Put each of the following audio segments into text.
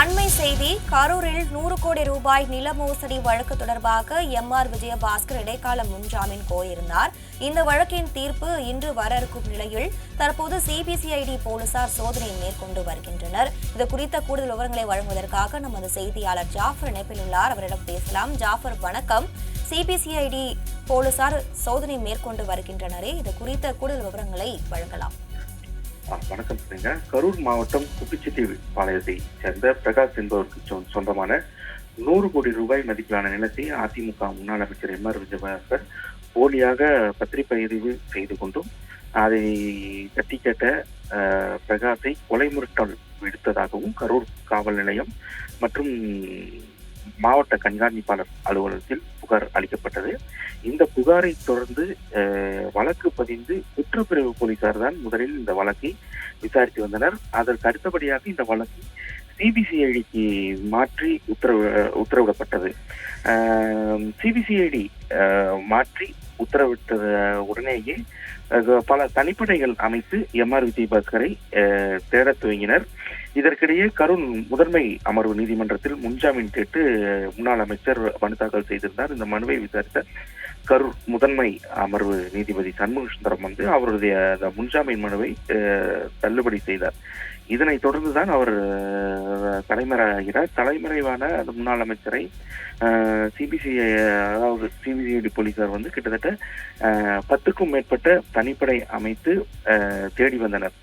அண்மை செய்தி கரூரில் நூறு கோடி ரூபாய் நில மோசடி வழக்கு தொடர்பாக எம் ஆர் விஜயபாஸ்கர் இடைக்கால முன்ஜாமீன் கோரியிருந்தார். இந்த வழக்கின் தீர்ப்பு இன்று வர இருக்கும் நிலையில் தற்போது சிபிசிஐடி போலீசார் சோதனை மேற்கொண்டு வருகின்றனர். இது குறித்த கூடுதல் விவரங்களை வழங்குவதற்காக நமது செய்தியாளர் ஜாஃபர் இணைப்பில் உள்ளார். அவரிடம் பேசலாம். ஜாஃபர் வணக்கம். சிபிசிஐடி போலீசார் சோதனை மேற்கொண்டு வருகின்றனரே. இது குறித்த கூடுதல் விவரங்களை வழங்கலாம். வணக்கம் சொல்லுங்க. கரூர் மாவட்டம் குப்பிச்செட்டி பாளையத்தை சேர்ந்த பிரகாஷ் என்பவருக்கு சொந்தமான நூறு கோடி ரூபாய் மதிப்பிலான நிலத்தை அதிமுக முன்னாள் அமைச்சர் எம் ஆர் விஜயபாஸ்கர் போலியாக பத்திரிப்பதிவு செய்து கொண்டும் அதை கட்டி கேட்ட பிரகாஷை கொலை மிரட்டல் விடுத்ததாகவும் கரூர் காவல் நிலையம் மற்றும் மாவட்ட கண்காணிப்பாளர் அலுவலகத்தில் புகார் அளிக்கப்பட்டது. இந்த புகாரை தொடர்ந்து வழக்கு பதிந்து குற்றப்பிரிவு போலீசார் தான் முதலில் இந்த வழக்கை விசாரித்து வந்தனர். அதற்கு அடுத்தபடியாக இந்த வழக்கு சிபிசிஐடிக்கு மாற்றி உத்தரவு உத்தரவிடப்பட்டது. சிபிசிஐடி மாற்றி உத்தரவிட்ட உடனேயே பல தனிப்படைகள் அமைத்து எம் ஆர் விஜயபாஸ்கரை அஹ், தேடத் துவங்கினர். இதற்கிடையே கருண் முதன்மை அமர்வு நீதிமன்றத்தில் முன்ஜாமீன் கேட்டு முன்னாள் அமைச்சர் மனு தாக்கல் செய்திருந்தார். இந்த மனுவை விசாரித்த கரூர் முதன்மை அமர்வு நீதிபதி சண்முக சுந்தரம் வந்து அவருடைய அந்த முன்ஜாமீன் மனுவை தள்ளுபடி செய்தார். இதனைத் தொடர்ந்துதான் அவர் அஹ், தலைமறையாகிறார் தலைமறைவான அந்த முன்னாள் அமைச்சரை சிபிசிஐ அதாவது சிபிசிஐடி போலீசார் வந்து கிட்டத்தட்ட பத்துக்கும் மேற்பட்ட தனிப்படை அமைத்து தேடி வந்தனர்.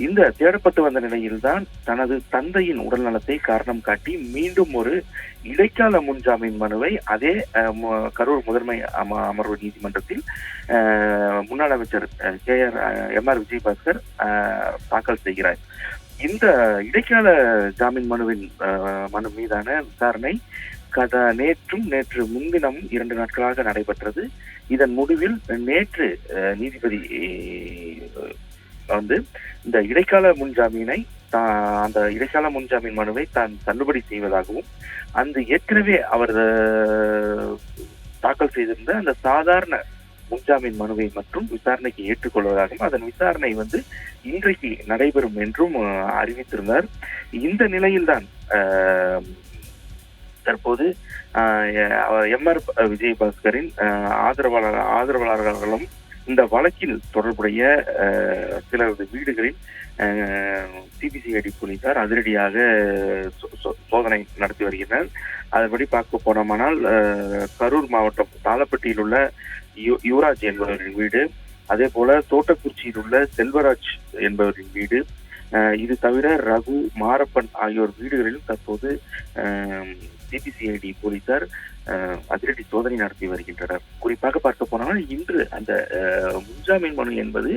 இந்த தேடப்பட்டு வந்த நிலையில்தான் தனது தந்தையின் உடல் நலத்தை காரணம் காட்டி மீண்டும் ஒரு இடைக்கால முன்ஜாமீன் மனுவை அதே மு- கரூர் முதன்மை அம- அமர்வு நீதிமன்றத்தில் முன்னாள் அமைச்சர் K R M R Vijayabaskar தாக்கல் செய்கிறார். இந்த இடைக்கால ஜாமீன் மனுவின் மனு மீதான விசாரணை கத நேற்றும் நேற்று முன்தினம் இரண்டு நாட்களாக நடைபெற்றது. இதன் முடிவில் நேற்று நீதிபதி வந்து இந்த இடைக்கால முன்ஜாமீனை தான் அந்த இடைக்கால முன்ஜாமீன் மனுவை தான் தள்ளுபடி செய்வதாகவும் அந்த ஏற்கனவே அவர் தாக்கல் செய்திருந்த அந்த சாதாரண முன்ஜாமீன் மனுவை மற்றும் விசாரணைக்கு ஏற்றுக்கொள்வதாகவும் அதன் விசாரணை வந்து இன்றைக்கு நடைபெறும் என்றும் அறிவித்திருந்தார். இந்த நிலையில்தான் தற்போது எம் ஆர் விஜயபாஸ்கரின் ஆதரவாளர் ஆதரவாளர்களும் இந்த வழக்கில் தொடர்புடைய சில சிலரது வீடுகளில் சிபிசிஐடி போலீசார் அதிரடியாக சோ- சோதனை நடத்தி வருகின்றனர். அதன்படி பார்க்க போனோமானால் கரூர் மாவட்டம் தாளப்பட்டியில் உள்ள யு- யுவராஜ் என்பவரின் வீடு அதே போல தோட்டக்குறிச்சியில் உள்ள செல்வராஜ் என்பவரின் வீடு இது தவிர ரகு மாரப்பன் ஆகியோர் வீடுகளிலும் தற்போது சிபிசிஐடி போலீசார் அதிரடி சோதனை நடத்தி வருகின்றனர். குறிப்பாக பார்க்க போனால் இன்று அந்த முன்ஜாமீன் மனு என்பது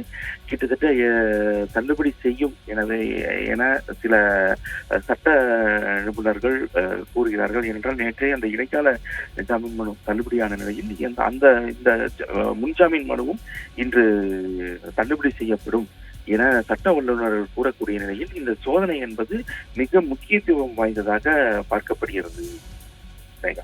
கிட்டத்தட்ட தள்ளுபடி செய்யும் எனவே என சில சட்ட நிபுணர்கள் கூறுகிறார்கள். என்றால் நேற்றே அந்த இடைக்கால ஜாமீன் மனு தள்ளுபடியான நிலையில் அந்த இந்த முன்ஜாமீன் மனுவும் இன்று தள்ளுபடி செய்யப்படும். என சட்ட வல்லுநர்கள் கூறக்கூடிய நிலையில் இந்த சோதனை என்பது மிக முக்கியத்துவம் வாய்ந்ததாக பார்க்கப்படுகிறது ரேகா.